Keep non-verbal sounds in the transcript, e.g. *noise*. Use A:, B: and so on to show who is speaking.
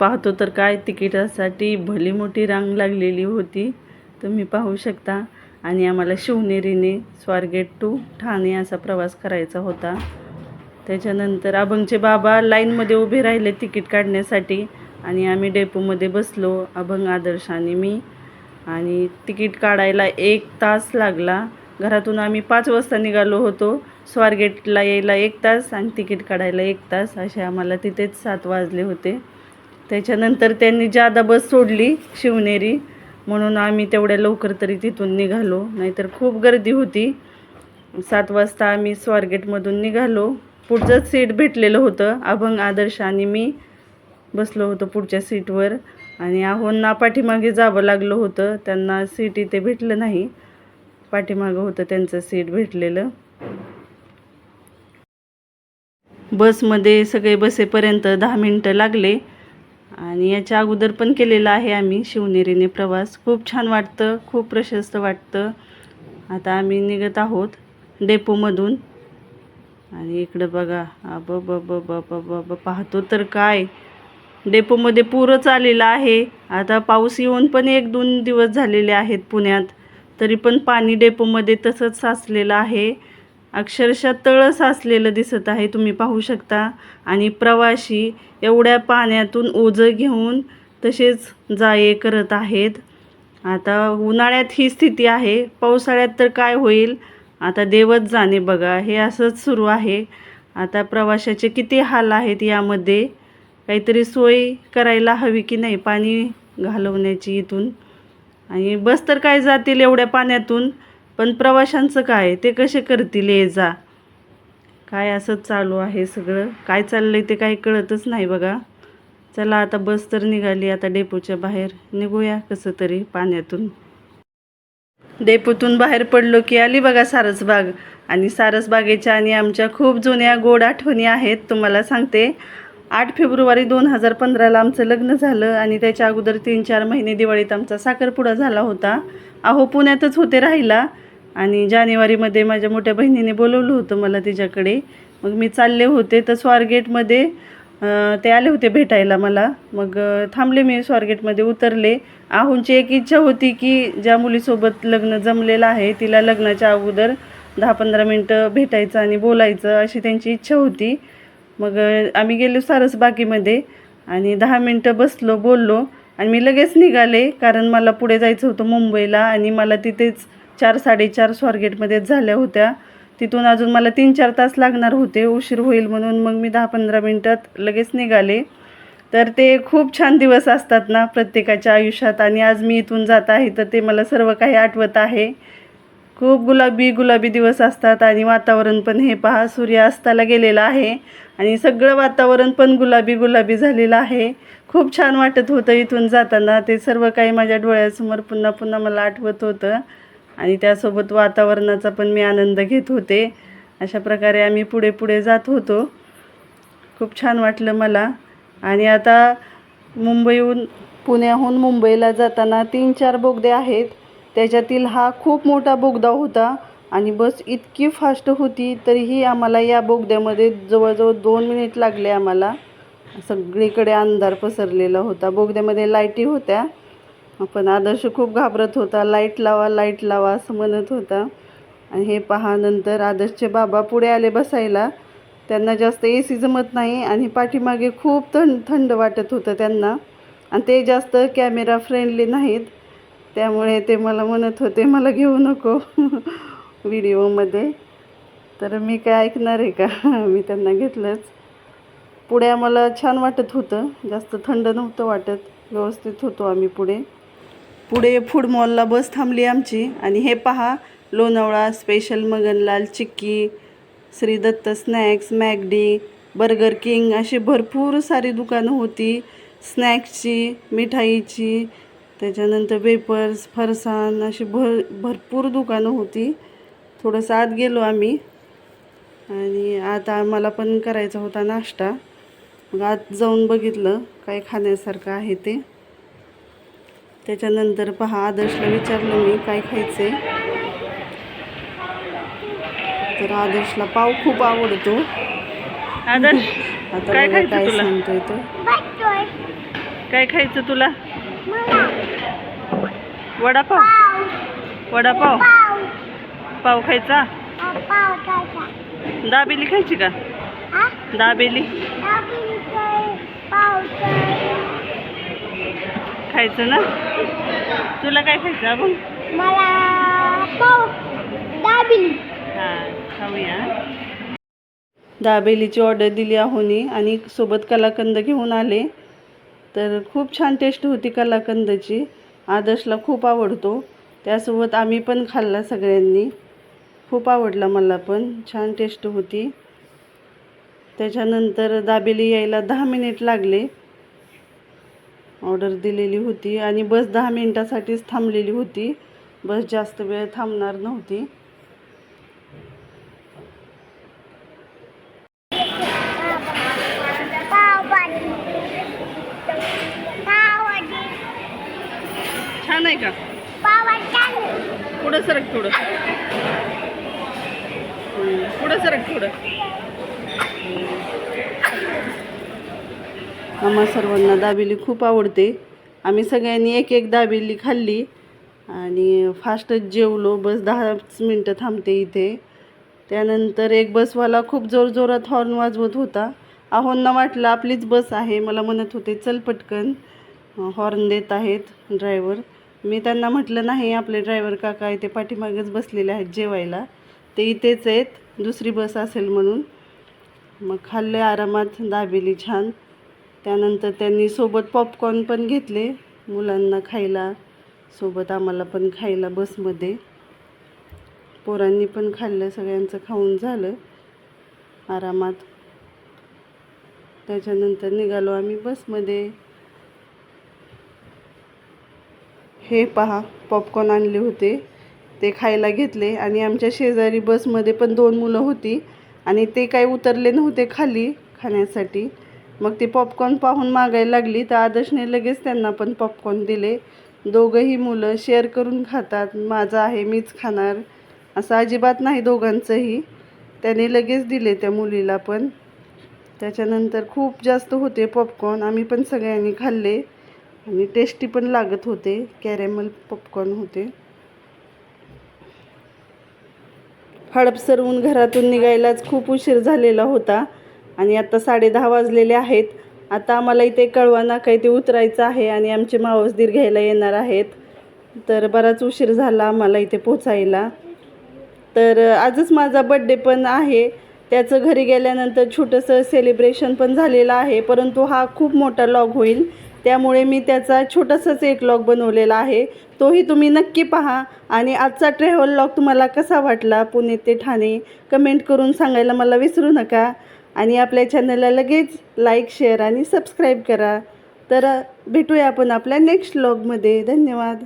A: पाहतो तर काय तिकिटासाठी भली मोठी रांग लागलेली होती. तुम्ही पाहू शकता. आणि आम्हाला शिवनेरीने स्वारगेट टू ठाणे असा प्रवास करायचा होता. त्याच्यानंतर अभंगचे बाबा लाईनमध्ये उभे राहिले तिकीट काढण्यासाठी. आणि आम्ही डेपोमध्ये बसलो अभंग आदर्श आणि मी. आणि तिकीट काढायला एक तास लागला. घरातून आम्ही पाच वाजता निघालो होतो. स्वारगेटला यायला एक तास आणि तिकीट काढायला एक तास. असे आम्हाला तिथेच सात वाजले होते. त्याच्यानंतर त्यांनी जादा बस सोडली शिवनेरी. म्हणून आम्ही तेवढ्या लवकर तरी तिथून निघालो. नाहीतर खूप गर्दी होती. सात वाजता आम्ही स्वारगेटमधून निघालो. पुढचंच सीट भेटलेलं होतं. अभंग आदर्श आणि मी बसलो होतो पुढच्या सीटवर आणि आहोंना पाठीमागे जावं लागलं होतं. त्यांना सीट इथे भेटलं नाही. पाठीमागं होतं त्यांचं सीट भेटलेलं. बसमध्ये सगळे बसेपर्यंत दहा मिनटं लागले. आणि याच्या अगोदर पण केलेला आहे आम्ही शिवनेरीने प्रवास. खूप छान वाटतं खूप प्रशस्त वाटतं. आता आम्ही निघत आहोत डेपोमधून. आणि इकडं बघा अब ब ब पाहतो तर काय. डेपोमध्ये पूरच आलेला आहे. आता पाऊस येऊन पण एक दोन दिवस झालेले आहेत पुण्यात. तरी पण पाणी डेपोमध्ये तसंच साचलेलं आहे. अक्षरशः तळस साचलेलं दिसत आहे तुम्ही पाहू शकता. आणि प्रवाशी एवढ्या पाण्यातून ओझं घेऊन तसेच जा ये करत आहेत. आता उन्हाळ्यात ही स्थिती आहे. पावसाळ्यात तर काय होईल? आता देवच जाणे बघा. हे असंच सुरू आहे. आता प्रवाशाचे किती हाल आहेत यामध्ये? काहीतरी सोय करायला हवी की नाही? पाणी घालवण्याची इथून. आणि बस तर काय जातील एवढ्या पाण्यातून? पण प्रवाशांचं काय ते कसे करतील? ये जा. काय असंच चालू आहे सगळं? काय चाललं आहे ते काही कळतच नाही बघा. चला आता बस तर निघाली आता डेपोच्या बाहेर. निघूया कसं तरी पाण्यातून. डेपोतून बाहेर पडलो की आली बघा सारसबाग. आणि सारसबागेच्या आणि आमच्या खूप जुन्या गोड आठवणी आहेत तुम्हाला सांगते. आठ फेब्रुवारी दोन हजार पंधराला आमचं लग्न झालं आणि त्याच्या अगोदर तीन चार महिने दिवाळीत आमचा साखरपुडा झाला होता. अहो पुण्यातच होते राहिला. आणि जानेवारीमध्ये माझ्या मोठ्या बहिणीने बोलवलं होतं मला तिच्याकडे. मग मी चालले होते तर स्वारगेटमध्ये ते आले होते भेटायला मला. मग थांबले मी स्वारगेटमध्ये उतरले. आहूंची एक इच्छा होती की ज्या मुलीसोबत लग्न जमलेलं आहे तिला लग्नाच्या अगोदर दहा पंधरा मिनटं भेटायचं आणि बोलायचं अशी त्यांची इच्छा होती. मग आम्ही गेलो सारसबागेमध्ये आणि दहा मिनटं बसलो बोललो आणि मी लगेच निघाले कारण मला पुढे जायचं होतं मुंबईला आणि मला तिथेच चार साडेचार स्वारगेटमध्येच झाल्या होत्या. तिथून अजून मला तीन चार तास लागणार होते. उशीर होईल म्हणून मग मी दहा पंधरा मिनटात लगेच निघाले. तर ते खूप छान दिवस असतात ना प्रत्येकाच्या आयुष्यात आणि आज मी इथून जात आहे तर ते मला सर्व काही आठवत आहे. खूप गुलाबी गुलाबी दिवस असतात आणि वातावरण पण हे पहा सूर्य अस्ताला गेलेला आहे आणि सगळं वातावरण पण गुलाबी गुलाबी झालेलं आहे. खूप छान वाटत होतं इथून जाताना. ते सर्व काही माझ्या डोळ्यासमोर पुन्हा पुन्हा मला आठवत होतं. आणि त्यासोबत वातावरणाचा पण मी आनंद घेत होते. अशा प्रकारे आम्ही पुढे पुढे जात होतो. खूप छान वाटलं मला. आणि आता मुंबईहून पुण्याहून मुंबईला जाताना तीन चार बोगदे आहेत. त्याच्यातील हा खूप मोठा बोगदा होता आणि बस इतकी फास्ट होती तरीही आम्हाला या बोगद्यामध्ये जवळजवळ दोन मिनिट लागले आम्हाला. सगळीकडे अंधार पसरलेला होता. बोगद्यामध्ये लाईटी होत्या. पण आदर्श खूप घाबरत होता. लाइट लावा लाइट लावा असं म्हणत होता. आणि हे पहा नंतर आदर्शचे बाबा पुढे आले बसायला. त्यांना जास्त ए सी जमत नाही आणि पाठीमागे खूप थंड थंड वाटत होतं त्यांना. आणि ते जास्त कॅमेरा फ्रेंडली नाहीत. त्यामुळे ते मला म्हणत होते मला घेऊ नको *laughs* व्हिडिओमध्ये तर मी काय ऐकणार आहे का? *laughs* मी त्यांना घेतलंच. पुढे आम्हाला छान वाटत होतं. जास्त थंड नव्हतं वाटत. व्यवस्थित होतो आम्ही पुढे. पुढे फूड मॉलला बस थांबली आमची. आणि हे पहा लोणावळा स्पेशल मगनलाल चिक्की श्री दत्त स्नॅक्स मॅगडी बर्गर किंग अशी भरपूर सारी दुकानं होती. स्नॅक्सची मिठाईची त्याच्यानंतर वेपर्स फरसाण अशी भर भरपूर दुकानं होती. थोडंसं आत गेलो आम्ही. आणि आता आम्हाला पण करायचा होता नाश्ता. मग आत जाऊन बघितलं काय खाण्यासारखं आहे ते. त्याच्यानंतर पहा आदर्शला विचारलं मी काय खायचंय. तर आदर्शला पाव खूप आवडतो.
B: आदर्श
A: आता
B: काय
A: बघा
B: खायचं
A: काय
B: तुला?
A: सांगतोय तो.
B: काय खायचं तुला? वडापाव. वडापाव. पाव खायचा? दाबेली खायची का? दाबेली. खायचं ना? तुला काय खायचं आपण हा खाऊया.
A: दाबेलीची ऑर्डर दिली आहोनी आणि सोबत कलाकंद घेऊन आले. तर खूप छान टेस्ट होती कलाकंदची. आदर्शला खूप आवडतो. त्यासोबत आम्ही पण खाल्ला सगळ्यांनी. खूप आवडला मला पण. छान टेस्ट होती. त्याच्यानंतर दाबेली यायला दहा मिनिट लागले. ऑर्डर दिलेली होती आणि बस दहा मिनटासाठीच थांबलेली होती. बस जास्त वेळ थांबणार नव्हती.
B: छान आहे का? पुढं सरक थोडं पुढं सरक थोडं
A: आम्हा सर्वांना दाबेली खूप आवडते. आम्ही सगळ्यांनी एक एक दाबेली खाल्ली आणि फास्टच जेवलो. बस दहाच मिनटं थांबते इथे. त्यानंतर एक बसवाला खूप जोरजोरात हॉर्न वाजवत होता. आहोंना वाटलं आपलीच बस आहे. मला म्हणत होते चल पटकन हॉर्न देत आहेत ड्रायव्हर मी त्यांना म्हटलं नाही आपले ड्रायव्हर काका इथे पाठीमागेच बसलेले आहेत जेवायला. ते इथेच आहेत. दुसरी बस असेल म्हणून. मग खाल्ले आरामात दाबेली छान. त्यानंतर त्यांनी सोबत पॉपकॉर्न पण घेतले मुलांना खायला. सोबत आम्हाला पण खायला बसमध्ये पोरांनी पण खाल्लं सगळ्यांचं खाऊन झालं. आरामात. त्याच्यानंतर निघालो आम्ही बसमध्ये हे पहा पॉपकॉर्न आणले होते. ते खायला घेतले आणि आमच्या शेजारी बसमध्ये पण दोन मुलं होती आणि ते काही उतरले नव्हते खाली खाण्यासाठी. मग ती पॉपकॉर्न पाहून मागायला लागली. तर आदर्शने लगेच त्यांना पण पॉपकॉर्न दिले. दोघंही मुलं शेअर करून खातात. माझं आहे मीच खाणार. असं अजिबात नाही दोघांचंही. त्याने लगेच दिले त्या मुलीला पण. त्याच्यानंतर खूप जास्त होते पॉपकॉर्न आम्ही पण सगळ्यांनी खाल्ले. आणि टेस्टी पण लागत होते. कॅरेमल पॉपकॉर्न होते. हडपसरवून घरातून निघायलाच खूप उशीर झालेला होता. आणि आत्ता साडेदहा वाजलेले आहेत. आता आम्हाला इथे कळवा काही ते उतरायचं आहे आणि आमचे मावसदीर घ्यायला येणार आहेत. तर बराच उशीर झाला आम्हाला इथे पोचायला. तर आजच माझा बड्डे पण आहे. त्याचं घरी गेल्यानंतर छोटंसं सेलिब्रेशन पण झालेलं आहे. परंतु हा खूप मोठा लॉग होईल. त्यामुळे मी त्याचा छोटासाच एक लॉग बनवलेला आहे. तोही तुम्ही नक्की पहा. आणि आजचा ट्रॅव्हल लॉग तुम्हाला कसा वाटला? पुणे ते ठाणे. कमेंट करून सांगायला मला विसरू नका. आणि आपल्या चॅनलला लगेच लाईक शेअर आणि सबस्क्राईब करा. तर भेटूया आपण आपल्या नेक्स्ट लॉगमध्ये धन्यवाद.